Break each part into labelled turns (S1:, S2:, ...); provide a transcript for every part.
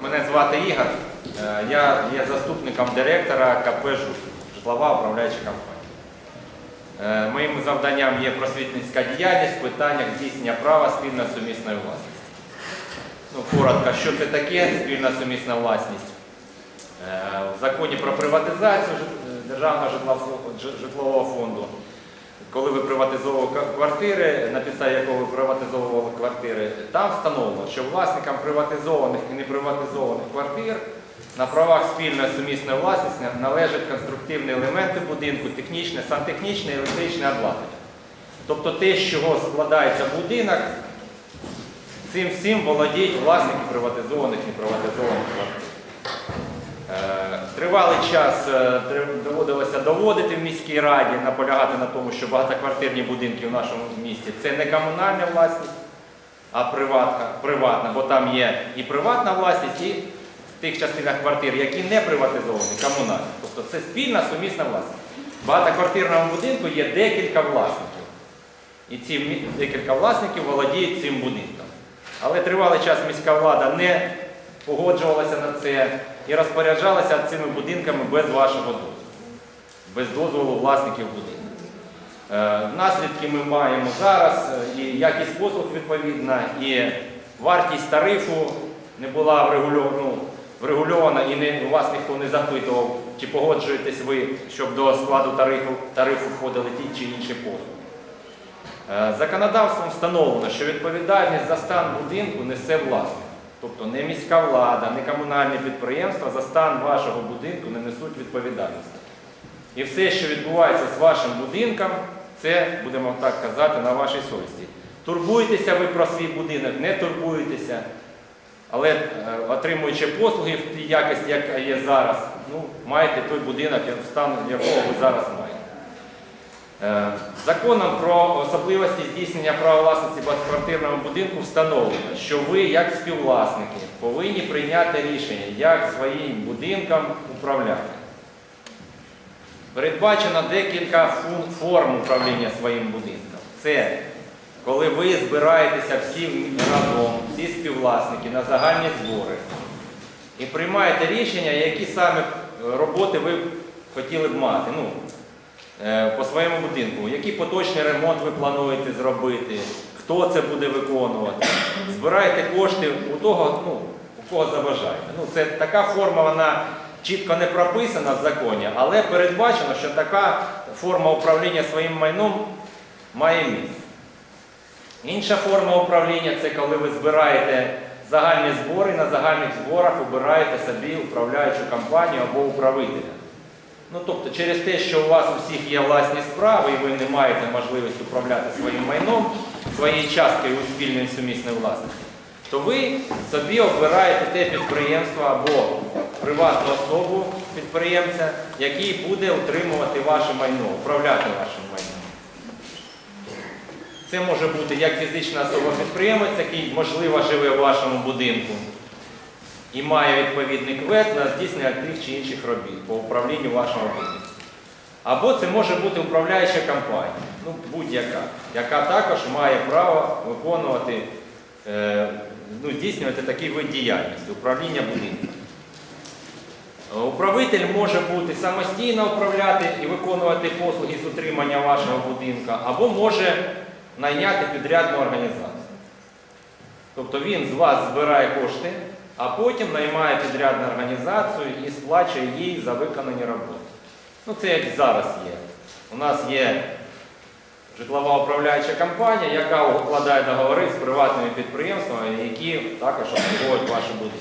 S1: Мене звати Ігор. Е, Я є заступником директора КП «ЖУК» житлова управляюча компанія. Е, Моїм завданням є просвітницька діяльність в питаннях здійснення права спільно сумісної власності. Ну, коротко, що це таке спільна сумісна власність? Е, В законі про приватизацію Державного житлового фонду коли ви приватизовували квартири, на підставі якого ви приватизовували квартири, там встановлено, що власникам приватизованих і неприватизованих квартир на правах спільної сумісної власності належать конструктивні елементи будинку, технічне, сантехнічне, електричне обладнання. Тобто те, з чого складається будинок, цим всім володіють власники приватизованих і неприватизованих Тривалий час е, доводилося доводити в міській раді, наполягати на тому, що багатоквартирні будинки в нашому місті це не комунальна власність, а приватна, приватна, бо там є і приватна власність, і в тих частинах квартир, які не приватизовані, комунальні. Тобто це спільна сумісна власність. В багатоквартирному будинку є декілька власників. І ці декілька власників володіють цим будинком. Але тривалий час міська влада не погоджувалася на це і розпоряджалася цими будинками без вашого дозволу, без дозволу власників будинку. Е, Наслідки ми маємо зараз, е, і якість послуг відповідна, і вартість тарифу не була врегульована, ну, врегульована і не, у вас ніхто не запитував, чи погоджуєтесь ви, щоб до складу тарифу, тарифу входили ті чи інші послуги. Е, Законодавством встановлено, що відповідальність за стан будинку несе власник. Тобто не міська влада, не комунальні підприємства за стан вашого будинку не несуть відповідальності. І все, що відбувається з вашим будинком, це, будемо так казати, на вашій совісті. Турбуєтеся ви про свій будинок, не турбуєтеся, але е, отримуючи послуги в тій якості, яка є зараз, ну, маєте той будинок, стан якого ви зараз маєте. Е, Законом про особливості здійснення права власності в будинку встановлено, що ви, як співвласники, повинні прийняти рішення, як своїм будинком управляти. Передбачено декілька форм управління своїм будинком. Це коли ви збираєтеся всі разом, всі співвласники на загальні збори і приймаєте рішення, які саме роботи ви хотіли б мати. Ну, по своєму будинку, який поточний ремонт ви плануєте зробити, хто це буде виконувати. Збираєте кошти у того, ну, у кого забажаєте. Ну, це така форма, вона чітко не прописана в законі, але передбачено, що така форма управління своїм майном має місце. Інша форма управління це коли ви збираєте загальні збори, і на загальних зборах обираєте собі управляючу компанію або управителя. Ну, тобто, через те, що у вас у всіх є власні справи, і ви не маєте можливості управляти своїм майном, своєю часткою у спільної сумісної власності, то ви собі обираєте те підприємство або приватну особу підприємця, який буде утримувати ваше майно, управляти вашим майном. Це може бути як фізична особа-підприємець, який, можливо, живе у вашому будинку і має відповідний квет на здійснення тих чи інших робіт по управлінню вашого будинку. Або це може бути управляюча компанія, ну будь-яка, яка також має право виконувати, е, ну, здійснювати такий вид діяльності, управління будинком. Управитель може бути самостійно управляти і виконувати послуги з утримання вашого будинку, або може найняти підрядну організацію. Тобто він з вас збирає кошти, а потім наймає підрядну організацію і сплачує їй за виконані роботи. Ну це як зараз є. У нас є житлова управляюча компанія, яка укладає договори з приватними підприємствами, які також обслуговують ваші будинки.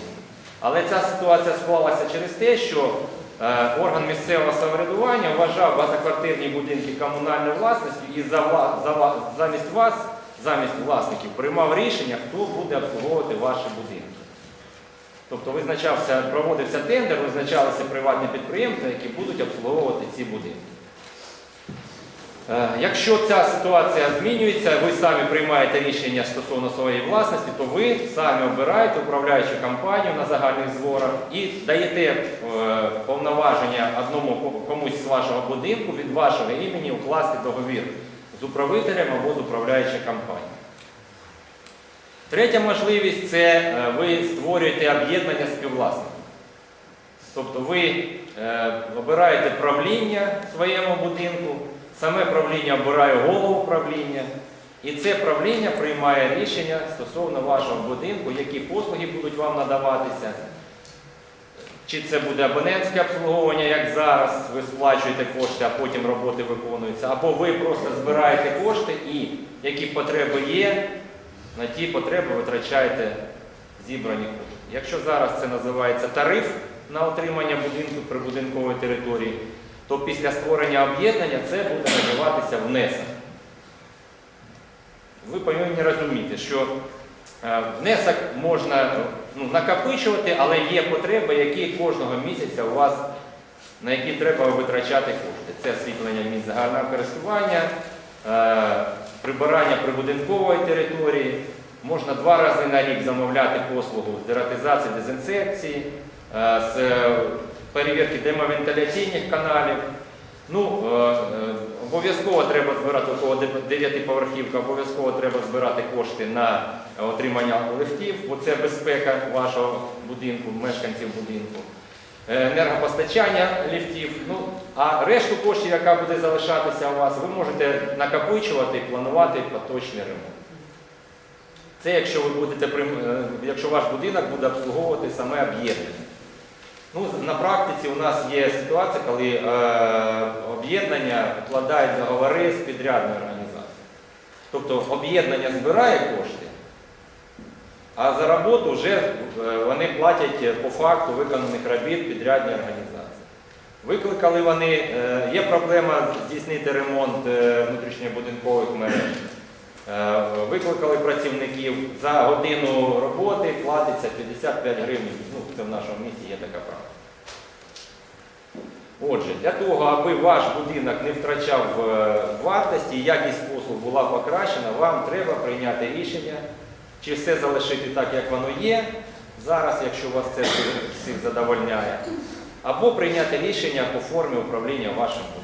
S1: Але ця ситуація склалася через те, що е, орган місцевого самоврядування вважав багатоквартирні будинки комунальною власністю і за, за, замість вас, замість власників, приймав рішення, хто буде обслуговувати ваші будинки. Тобто визначався, проводився тендер, визначалися приватні підприємства, які будуть обслуговувати ці будинки. Е, Якщо ця ситуація змінюється, ви самі приймаєте рішення стосовно своєї власності, то ви самі обираєте управляючу компанію на загальних зборах і даєте е, повноваження одному комусь з вашого будинку від вашого імені укласти договір з управителем або з управляючою компанією. Третя можливість це е, ви створюєте об'єднання співвласників. Тобто ви е, обираєте правління в своєму будинку, саме правління обирає голову правління, і це правління приймає рішення стосовно вашого будинку, які послуги будуть вам надаватися. Чи це буде абонентське обслуговування, як зараз, ви сплачуєте кошти, а потім роботи виконуються, або ви просто збираєте кошти і які потреби є, на ті потреби витрачаєте зібрані кошти. Якщо зараз це називається тариф на отримання будинку прибудинкової території, то після створення об'єднання це буде називатися внесок. Ви повинні розуміти, що е, внесок можна ну, накопичувати, але є потреби, які кожного місяця у вас, на які треба витрачати кошти. Це освітлення місць загального користування, е, прибирання прибудинкової території. Можна два рази на рік замовляти послугу з дератизації, дезінсекції, е, з е, перевірки демовентиляційних каналів. Ну, е, обов'язково треба збирати у кого 9-поверхівка, обов'язково треба збирати кошти на отримання лифтів, бо це безпека вашого будинку, мешканців будинку. Е, Енергопостачання ліфтів. Ну, а решту коштів, яка буде залишатися у вас, ви можете накопичувати і планувати поточний ремонт. Це якщо ви будете е, якщо ваш будинок буде обслуговувати саме об'єднання. Ну, на практиці у нас є ситуація, коли е, об'єднання укладають договори з підрядною організацією. Тобто об'єднання збирає кошти, а за роботу вже е, вони платять по факту виконаних робіт підрядній організації. Викликали вони, е, є проблема здійснити ремонт е, внутрішньобудинкових мереж. Е, Викликали працівників за годину роботи, платиться 55 гривень. Ну, це в нашому місті є така правда. Отже, для того, аби ваш будинок не втрачав е, вартості якість послуг була покращена, вам треба прийняти рішення, чи все залишити так, як воно є зараз, якщо вас це всіх- задовольняє, або прийняти рішення по формі управління вашим будинком.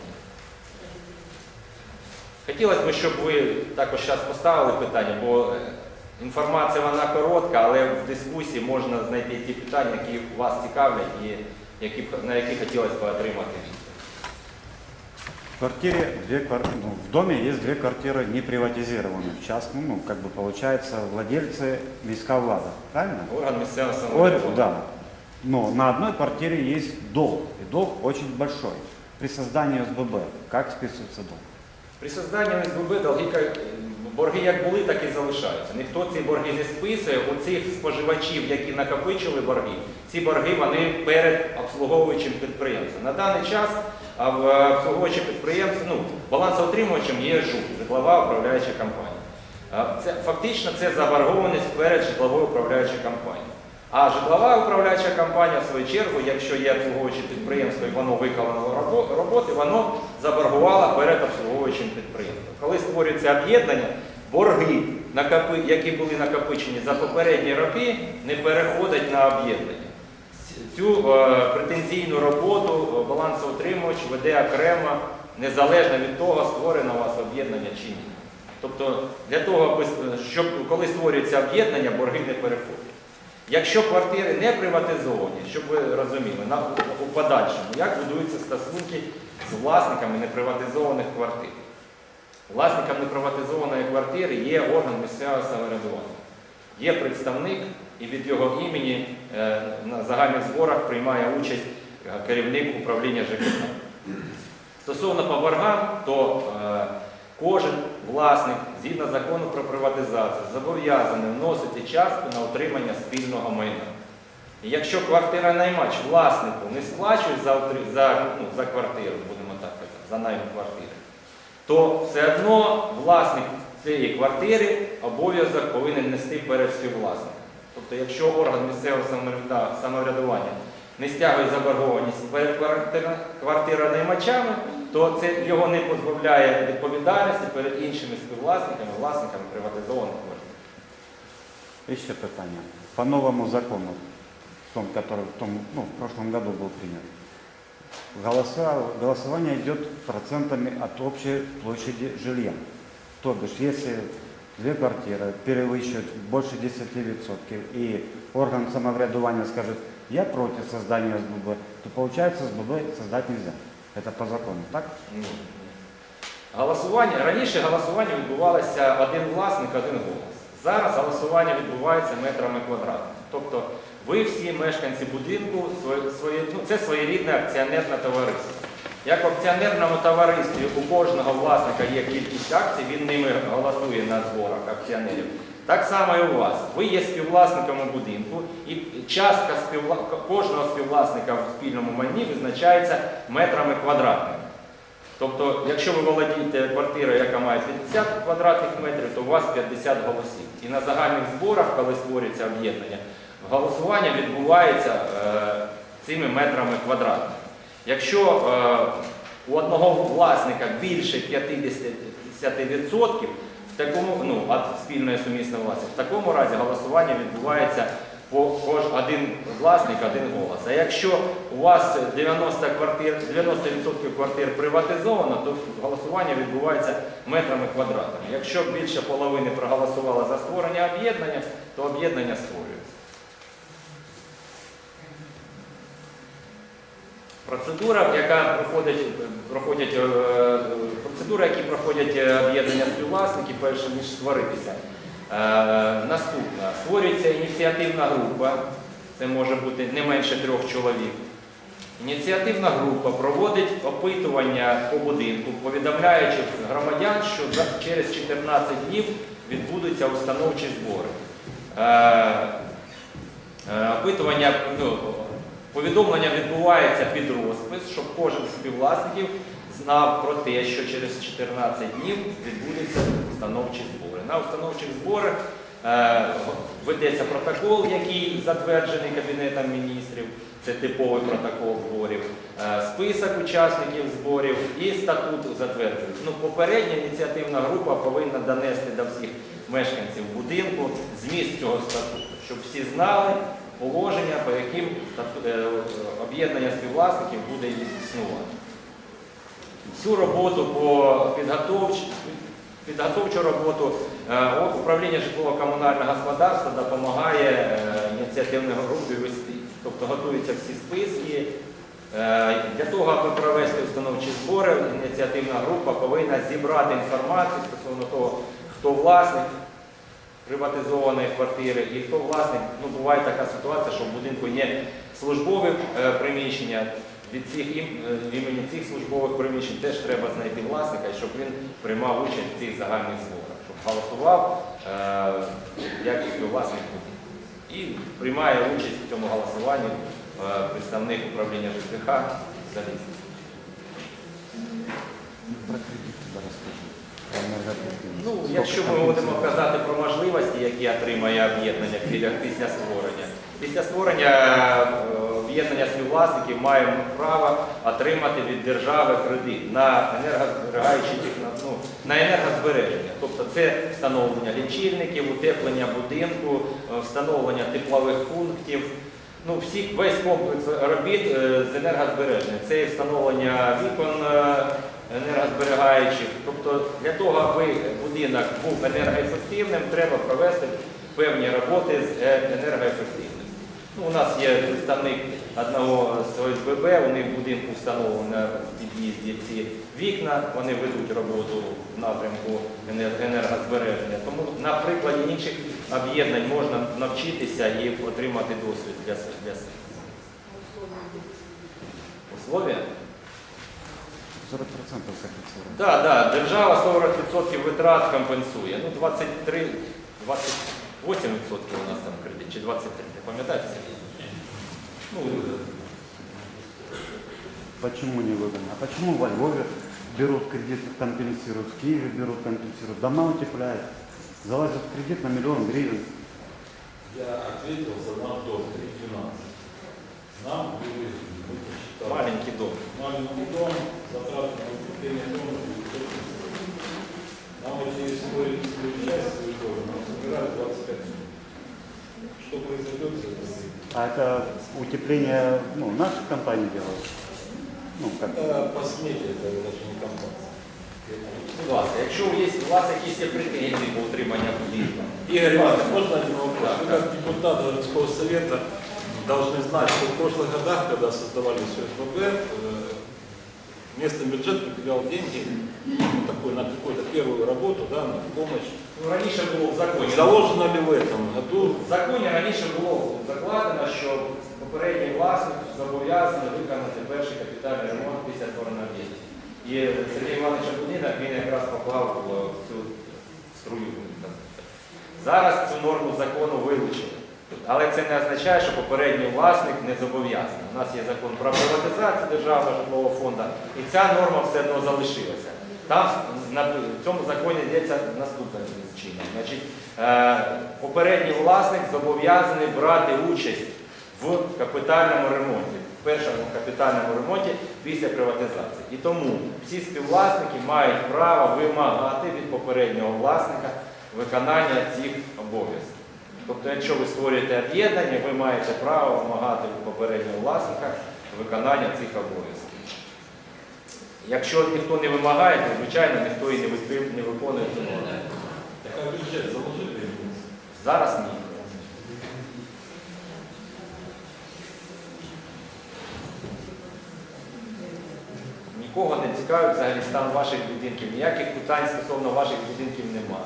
S1: Хотілося б, щоб ви також зараз поставили питання, бо е, інформація вона коротка, але в дискусії можна знайти ті питання, які вас цікавлять і на які хотілося б отримати.
S2: В квартире две квар- ну, в доме есть две квартиры не приватизированные. В частном, ну, как бы получается, владельцы міська влада, правильно?
S1: Орган місцевого
S2: Ой,
S1: самоврядування.
S2: да. Но на одной квартире есть долг, и долг очень большой. При создании СББ, как списывается долг?
S1: При созданні СББ долги, ка- борги як були, так і залишаються. Ніхто ці борги не списує. У цих споживачів, які накопичили борги, ці борги вони перед обслуговуючим підприємством. На даний час а, в обслуговуючим підприємством, ну, балансоутримувачем є ЖУК, житлова управляюча компанія. Це, фактично це заборгованість перед житловою управляючою компанією. А житлова управляюча компанія, в свою чергу, якщо є обслуговуюче підприємство і воно виконало роботи, воно заборгувало перед обслуговуючим підприємством. Коли створюється об'єднання, борги, які були накопичені за попередні роки, не переходять на об'єднання. Цю е, претензійну роботу е, балансоутримувач веде окремо, незалежно від того, створено у вас об'єднання чи ні. Тобто для того, щоб коли створюється об'єднання, борги не переходять. Якщо квартири не приватизовані, щоб ви розуміли, на, у подальшому, як будуються стосунки з власниками неприватизованих квартир. Власником неприватизованої квартири є орган місцевого самоврядування. Є представник, і від його імені е, на загальних зборах приймає участь е, керівник управління ЖКХ. Стосовно поборга, то е, кожен власник, згідно закону про приватизацію, зобов'язаний вносити частку на утримання спільного майна. І якщо квартира наймач власнику не сплачує за, за, ну, за квартиру, будемо так казати, за найм квартири, то все одно власник цієї квартири обов'язок повинен нести перед співвласником. Тобто, якщо орган місцевого самоврядування не стягує заборгованість перед квартиронаймачами, то це його не позбавляє відповідальності перед іншими співвласниками, власниками приватизованих квартир.
S2: І ще питання. По новому закону, в том, который в, том, ну, в прошлом году был принят, голоса- голосование идет процентами от общей площади жилья. То бишь, если две квартиры перевыщут больше 10%, и орган самоврядування скажет, я против создания СББ, то получается СББ создать нельзя. Это по закону, так?
S1: Ні. Голосування раніше голосування відбувалося один власник, один голос. Зараз голосування відбувається метрами квадратними. Тобто ви всі мешканці будинку, своє, своє, ну, це своєрідне акціонерне товариство. Як в акціонерному товаристві у кожного власника є кількість акцій, він ними голосує на зборах акціонерів. Так само і у вас. Ви є співвласниками будинку, і частка співвла... кожного співвласника в спільному майні визначається метрами квадратними. Тобто, якщо ви володієте квартирою, яка має 50 квадратних метрів, то у вас 50 голосів. І на загальних зборах, коли створюється об'єднання, голосування відбувається е, цими метрами квадратними. Якщо е, у одного власника більше 50% в такому, ну, від спільної сумісної власності, в такому разі голосування відбувається по кож один власник, один голос. А якщо у вас 90 квартир, 90% квартир приватизовано, то голосування відбувається метрами квадратами. Якщо більше половини проголосувало за створення об'єднання, то об'єднання створюється. Процедура, яка проходить, проходять, е, процедура, які проходять е, об'єднання співвласників, перше ніж створитися. Е, Наступна. Створюється ініціативна група, це може бути не менше трьох чоловік. Ініціативна група проводить опитування по будинку, повідомляючи громадян, що через 14 днів відбудуться установчі збори. Опитування, ну, повідомлення відбувається під розпис, щоб кожен з співвласників знав про те, що через 14 днів відбудуться установчі збори. На установчих зборах е, ведеться протокол, який затверджений Кабінетом міністрів, це типовий протокол зборів, е, список учасників зборів і статут затверджується. Ну, попередня ініціативна група повинна донести до всіх мешканців будинку зміст цього статуту, щоб всі знали положення, по яким е, об'єднання співвласників буде існувати. Всю роботу по підготовчі, підготовчу роботу е, управління житлово-комунального господарства допомагає е, ініціативній групі вести. Тобто готуються всі списки. Для того, аби провести установчі збори, ініціативна група повинна зібрати інформацію стосовно того, хто власник приватизованої квартири і хто власник. Ну, буває така ситуація, що в будинку є службові е, приміщення. Від цих е, імені цих службових приміщень теж треба знайти власника, щоб він приймав участь в цих загальних зборах, щоб голосував е, як будинку. І приймає участь в цьому голосуванні представник управління ЖКХ Залізниці.
S2: Про
S1: Ну, якщо ми будемо казати про можливості, які отримає об'єднання після, створення. Після створення е, об'єднання співвласників має право отримати від держави кредит на енергозберігаючі ну, на енергозбереження. Тобто це встановлення лічильників, утеплення будинку, е, встановлення теплових пунктів. Ну, всі, весь комплекс робіт е, з енергозбереження. Це встановлення вікон енергозберігаючих. Тобто для того, аби будинок був енергоефективним, треба провести певні роботи з е, енергоефективності. Ну, у нас є представник одного з ОСББ, у них в будинку встановлено в під'їзді ці вікна, вони ведуть роботу в напрямку енергозбереження. Тому на прикладі інших об'єднань можна навчитися і отримати досвід для, для себе. Условия?
S2: 40% коэффициент.
S1: Так, да, держава 40% витрат компенсує. Ну, 23, 28% у нас там кредит, чи 23, не пам'ятаєте? Сергій? Ну,
S2: Почему не выгодно? А почему во Львове берут кредит, компенсируют, в Киеве берут, компенсируют, дома утепляют, залазят в кредит на миллион гривен.
S3: Я ответил за нам до 3.12. Нам были, мы посчитали,
S1: маленький дом.
S3: маленький дом, затраты на укрепление дома 900 Нам эти истории часть свою долю, нам собирают 25 минут. Что произойдет с этим?
S2: А это утепление, ну, наши компании делают. Ну, как,
S3: Это по смете, это даже не компания.
S1: Будь ласка, якщо є, у вас якісь є претензії по утриманню будинку,
S3: Игорь Иванович, можно один вопрос?
S1: Да,
S3: Вы
S1: да.
S3: как депутат городского совета должны знать, что в прошлых годах, когда создавались ОСББ, э, местный бюджет выделял деньги ну, такой, на какую-то первую работу, да, на помощь.
S1: ну, раніше було в законі.
S3: Заложено ли в этом году
S1: В законі раніше було закладено, що попередній власник зобов'язаний виконати перший капітальний ремонт після створення об'єктів. І Сергій Іванович Будинок він якраз поклав в цю струю. так сказати. Зараз цю норму закону вилучили. Але це не означає, що попередній власник не зобов'язаний. У нас є закон про приватизацію державного житлового фонду, і ця норма все одно залишилася. Там в цьому законі йдеться наступним чином. Значить, е, попередній власник зобов'язаний брати участь в капітальному ремонті, в першому капітальному ремонті після приватизації. І тому всі співвласники мають право вимагати від попереднього власника виконання цих обов'язків. Тобто, якщо ви створюєте об'єднання, ви маєте право вимагати від попереднього власника виконання цих обов'язків. Якщо ніхто не вимагає, то звичайно ніхто і не виконує цю норму.
S3: так бюджет заложили?
S1: Зараз ні. Нікого не цікавить взагалі стан ваших будинків. Ніяких питань стосовно ваших будинків немає.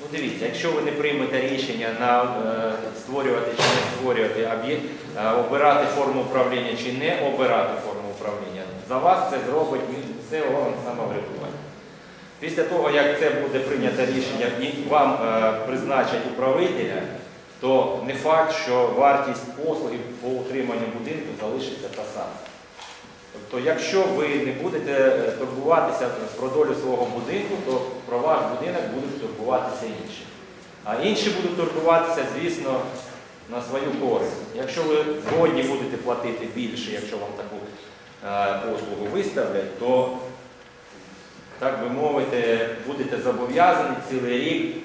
S1: Ну дивіться, якщо ви не приймете рішення на е, створювати чи не створювати об'єкт, е, обирати форму управління чи не обирати форму управління, за вас це зробить місцевий орган самоврядування. Після того, як це буде прийнято рішення і вам е, призначать управителя, то не факт, що вартість послуги по утриманню будинку залишиться та сама. Тобто, якщо ви не будете турбуватися про долю свого будинку, то про ваш будинок будуть турбуватися інші. А інші будуть турбуватися, звісно, на свою користь. Якщо ви згодні будете платити більше, якщо вам таку е, послугу виставлять, то так би мовити, будете зобов'язані цілий рік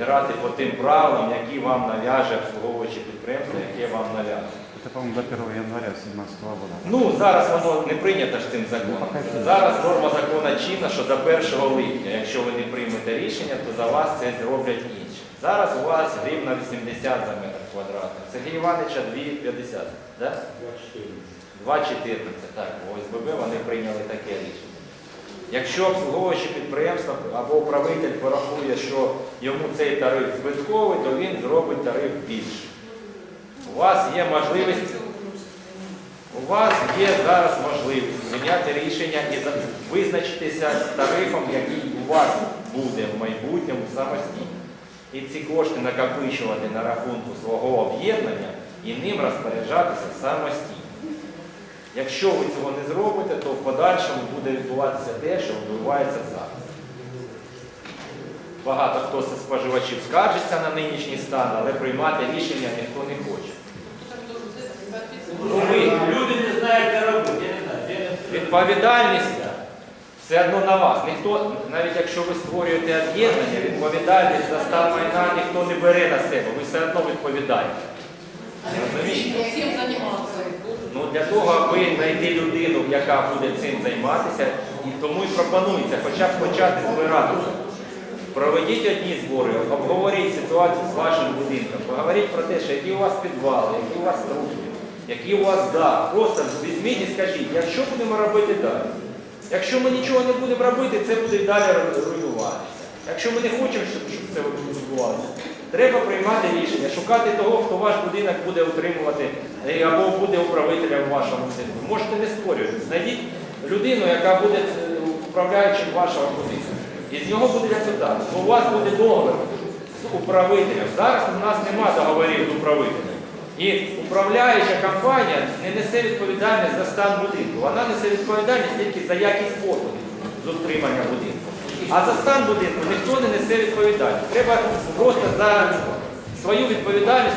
S1: грати по тим правилам, які вам нав'яже обслуговуюче підприємство, яке вам нав'яже.
S2: Это, по-моему, до 1 января 2017 года.
S1: Ну, зараз воно не прийнято ж цим законом. Зараз норма закону чинна, що до 1 липня, якщо ви не приймете рішення, то за вас це зроблять інші. Зараз у вас гривна 80 за метр квадратний. Сергій Івановича 2,50. Да? 2,14. Так, в ОСББ вони прийняли таке рішення. Якщо обслуговуюче підприємство або управитель порахує, що йому цей тариф збитковий, то він зробить тариф більший. У вас є можливість у вас є зараз можливість прийняти рішення і визначитися з тарифом, який у вас буде в майбутньому самостійно. І ці кошти накопичувати на рахунку свого об'єднання і ним розпоряджатися самостійно. Якщо ви цього не зробите, то в подальшому буде відбуватися те, що відбувається зараз. Багато хто з споживачів скаржиться на нинішній стан, але приймати рішення ніхто не хоче. Ну, ви,
S4: Люди не знають, де робити, я не знаю. де-
S1: Відповідальність все одно на вас. Ніхто, навіть якщо ви створюєте об'єднання, відповідальність за стан майна ніхто не бере на себе, ви все одно відповідальні. Розумієте?
S5: Всім займатися.
S1: Ну для того, аби знайти людину, яка буде цим займатися, і тому і пропонується хоча б почати збиратися. Проведіть одні збори, обговоріть ситуацію з вашим будинком, поговоріть про те, що які у вас підвали, які у вас трубки, які у вас дах. Просто візьміть і скажіть, якщо будемо робити далі? Якщо ми нічого не будемо робити, це буде далі руйнуватися. Якщо ми не хочемо, щоб, це відбувалося, треба приймати рішення, шукати того, хто ваш будинок буде утримувати е, або буде управителем в вашому будинку. Можете не створювати. Знайдіть людину, яка буде е, управляючим вашого будинку. І з нього буде результат. У вас буде договір з управителем. Зараз у нас немає договорів з управителем. І управляюча компанія не несе відповідальність за стан будинку. Вона несе відповідальність тільки за якість послуги з утримання будинку. А за стан будинку ніхто не несе відповідальність. Треба просто за свою відповідальність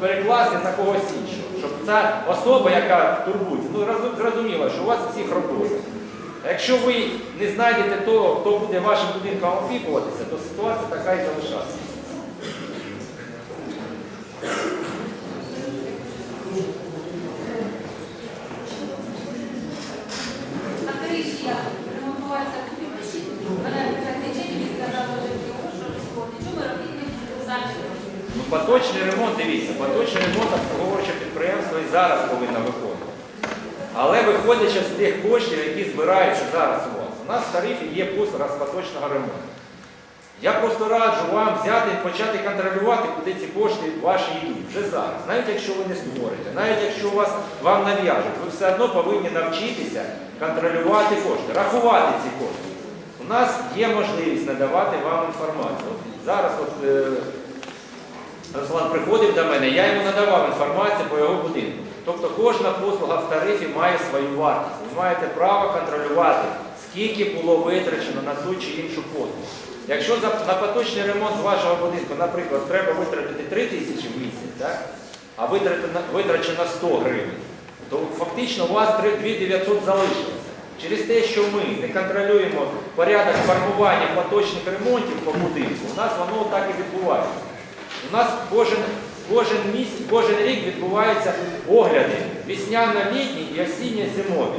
S1: перекласти на когось іншого. Щоб ця особа, яка турбується, ну розу- зрозуміло, що у вас всіх робота. А якщо ви не знайдете того, хто буде вашим будинком опікуватися, то ситуація така і залишається.
S5: криші, ну,
S1: Поточний ремонт, дивіться, поточний ремонт обслуговуюче підприємство і зараз повинна виходити. Але виходячи з тих коштів, які збираються зараз у вас, у нас в тарифі є пуст розпоточного ремонту. Я просто раджу вам взяти і почати контролювати, куди ці кошти ваші йдуть вже зараз. Навіть якщо ви не створите, навіть якщо вас вам нав'яжуть, ви все одно повинні навчитися контролювати кошти, рахувати ці кошти. У нас є можливість надавати вам інформацію. От зараз от, е, Руслан приходив до мене, я йому надавав інформацію по його будинку. Тобто кожна послуга в тарифі має свою вартість. Ви маєте право контролювати, скільки було витрачено на ту чи іншу послугу. Якщо на поточний ремонт з вашого будинку, наприклад, треба витратити 3 тисячі в місяць, так? а витрачено, витрачено 100 гривень, то фактично у вас 3 2900 залишилося. Через те, що ми не контролюємо порядок формування поточних ремонтів по будинку, у нас воно так і відбувається. У нас кожен, кожен місяць, кожен рік відбуваються огляди весняно-літні і осінньо-зимові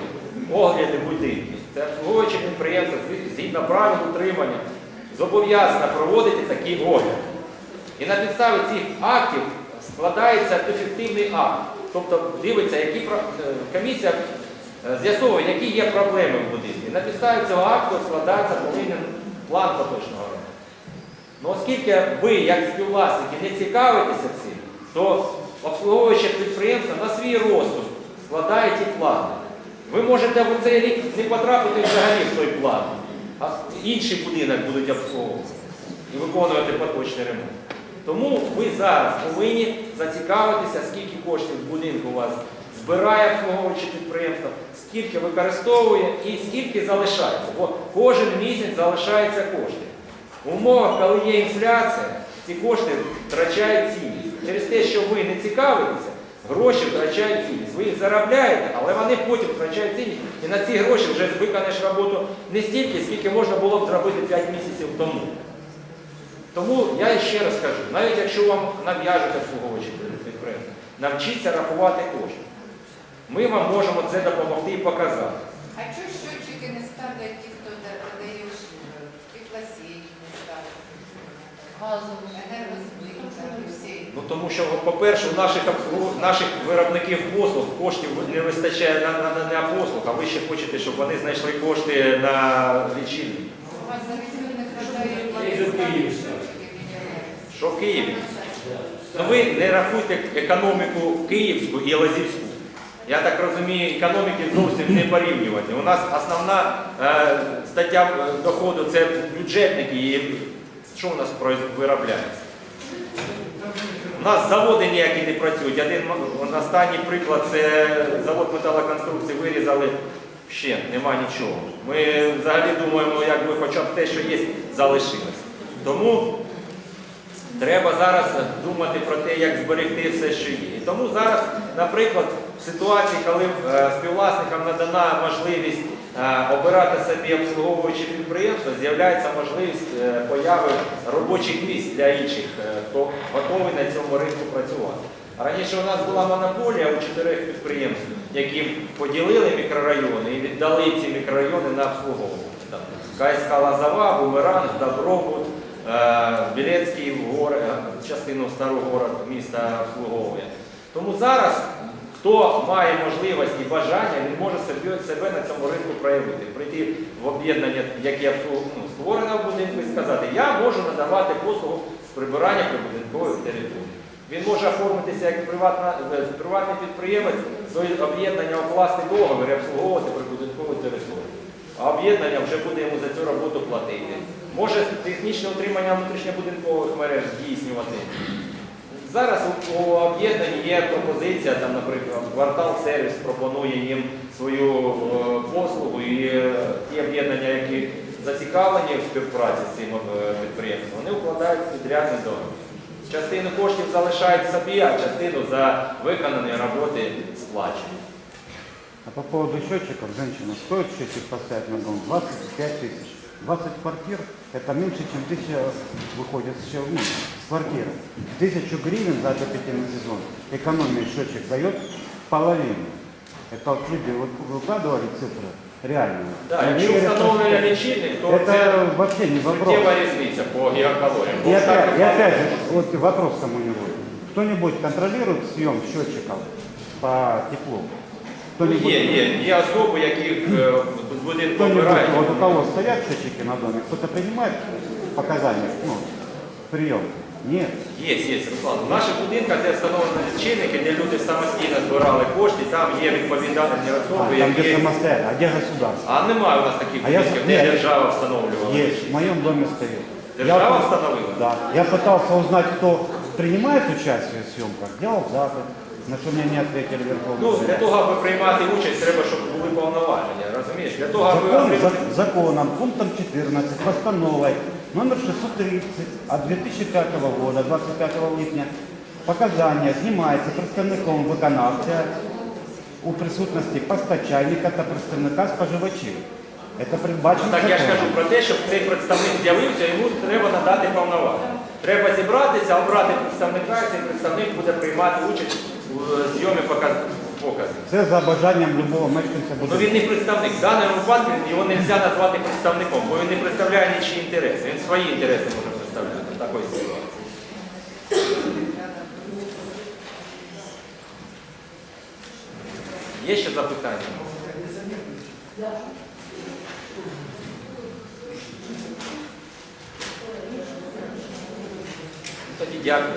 S1: огляди будинків. Це обслуговуюче підприємство згідно правил утримання зобов'язано проводити такі огляди. І на підставі цих актів складається ефективний акт. Тобто дивиться, які е, комісія е, з'ясовує, які є проблеми в будинку. І на підставі цього акту складається повинен план поточного ремонту. Ну, оскільки ви, як співвласники, не цікавитеся цим, то обслуговуюче підприємство на свій розсуд складає ті плани. Ви можете в цей рік не потрапити взагалі в той план, а інший будинок будуть обслуговуватися і виконувати поточний ремонт. Тому ви зараз повинні зацікавитися, скільки коштів будинку у вас збирає обслуговуюче підприємство, скільки використовує і скільки залишається. Бо кожен місяць залишаються кошти. В умовах, коли є інфляція, ці кошти втрачають цінність. Через те, що ви не цікавитеся, гроші втрачають цінність. Ви їх заробляєте, але вони потім втрачають цінність. І на ці гроші вже виконаєш роботу не стільки, скільки можна було б зробити 5 місяців тому. Тому я ще раз кажу, навіть якщо вам нав'яжуть обслуговуючі підприємства, навчіться рахувати кошти. Ми вам можемо це допомогти і показати.
S5: А чого щотчики не ставлять ті, хто да- дає услуги? Теплосеї не ставлять,
S6: Газову.
S5: енергозбит, всі.
S1: Ну тому що, по-перше, у наших, наших виробників послуг коштів не вистачає на, на, на, на послуг, а ви ще хочете, щоб вони знайшли кошти на лічильник. Що в Києві? Ну ви не рахуйте економіку київську і лазівську. Я так розумію, економіки зовсім не порівнювати. У нас основна е, стаття е, доходу це бюджетники. І що у нас виробляється? У нас заводи ніякі не працюють. Один останній приклад це завод металоконструкцій вирізали ще, нема нічого. Ми взагалі думаємо, якби хоча б те, що є, залишилось. Тому Треба зараз думати про те, як зберегти все, що є. І тому зараз, наприклад, в ситуації, коли е, співвласникам надана можливість обирати собі обслуговуючі підприємства, з'являється можливість е, появи робочих місць для інших, е, хто готовий на цьому ринку працювати. Раніше у нас була монополія у чотирьох підприємств, які поділили мікрорайони і віддали ці мікрорайони на обслуговування. Там КСК Лазова, Бумеранг, Добробут, Е, Білецький е, частину старого міста обслуговує. Тому зараз, хто має можливість і бажання, він може себе, на цьому ринку проявити, прийти в об'єднання, яке ну, створено в будинку, і сказати, я можу надавати послугу з прибирання прибудинкових територій. Він може оформитися як приватна, е, приватний підприємець, своє об'єднання укласти договір і обслуговувати прибудинкову територію. А об'єднання вже буде йому за цю роботу платити. Може технічне утримання внутрішньобудинкових мереж здійснювати. Зараз у, об'єднанні є пропозиція, там, наприклад, квартал сервіс пропонує їм свою е, послугу і е, ті об'єднання, які зацікавлені в співпраці з цим е, підприємством, вони укладають підрядний договір. Частину коштів залишають собі, а частину за виконані роботи сплачують.
S2: А по поводу счетчиков, женщина, стоит счетчик поставить на дом 25 тысяч. 20 квартир, это меньше, чем тысяча выходит с, щел- ну, с квартиры. Тысячу гривен за отопительный сезон экономия счетчик дает половину. Это вот люди вот выкладывали цифры реальные.
S1: Да,
S2: Они
S1: якщо
S2: говорят,
S1: встановлено
S2: что
S1: лічильник, то
S2: Это
S1: це
S2: вообще не вопрос.
S1: суттєва різниця по гігакалоріям.
S2: И
S1: Бо так
S2: опять, и опять же, вот вопрос кому-нибудь. Кто-нибудь контролирует съем счетчиков по теплу? Кто-нибудь,
S1: Є, є, є особи, яких е, з будинку
S2: вот у кого стоят счетчики на доме, кто-то принимает показания, ну, прием? Нет.
S1: Є, є, Руслан. В наших будинках, де встановлені лічильники, де люди самостійно збирали кошти, там є відповідальні
S2: А,
S1: особи,
S2: там где
S1: які...
S2: самостоятельно, а где государство?
S1: А немає у нас таких
S2: А я-
S1: будинків, де держава встановлювала.
S2: Есть, в моем доме стоит.
S1: Держава
S2: Я-
S1: установила?
S2: Да. Я пытался узнать, кто принимает участие в съемках, делал запад, на что мне не ответили Верховный
S1: Ну,
S2: суд.
S1: для того, аби приймати участь, треба, щоб були повноваження, розумієш? Для того, аби
S2: Закон, за- законом, пунктом 14, постановой номер 630 от 2005 года, 25 липня, показання знімається представником виконавця у присутності постачальника та представника споживачів. Це передбачено
S1: Так я ж
S2: законом.
S1: кажу про те, щоб цей представник з'явився, йому треба надати повноваження. Треба зібратися, обрати представника, і цей представник буде приймати участь е, зйомі показів.
S2: Це за бажанням любого мешканця
S1: Ну
S2: буде.
S1: він не представник. В даному випадку його не можна назвати представником, бо він не представляє нічі інтереси. Він свої інтереси може представляти в такій ситуації. Є ще запитання? Тоді дякую.